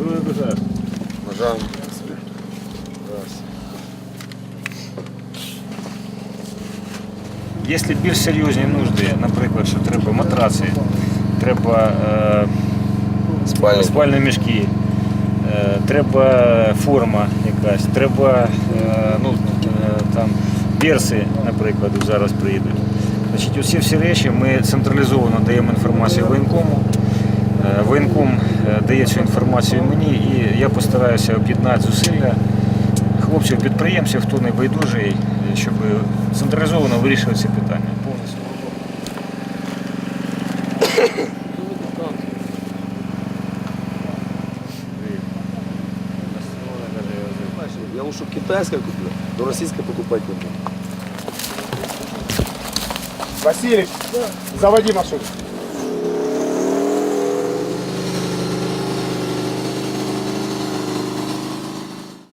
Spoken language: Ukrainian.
бажаєш? Бажаю. Якщо більш серйозні нужди, наприклад, що треба матраци, треба е, спальні мішки, е, треба форма якась, треба е, ну, е, там, берси, наприклад, зараз приїдуть. Значить, усі всі речі ми централізовано даємо інформацію воєнкому. Е, Воєнком дає цю інформацію мені і я постараюся об'єднати зусилля хлопців, підприємців, хто не байдужий, е, щоб централізовано вирішувати ці питання повністю. Я лучше китайское куплю, но российское покупать не буду. Василий, заводи машину.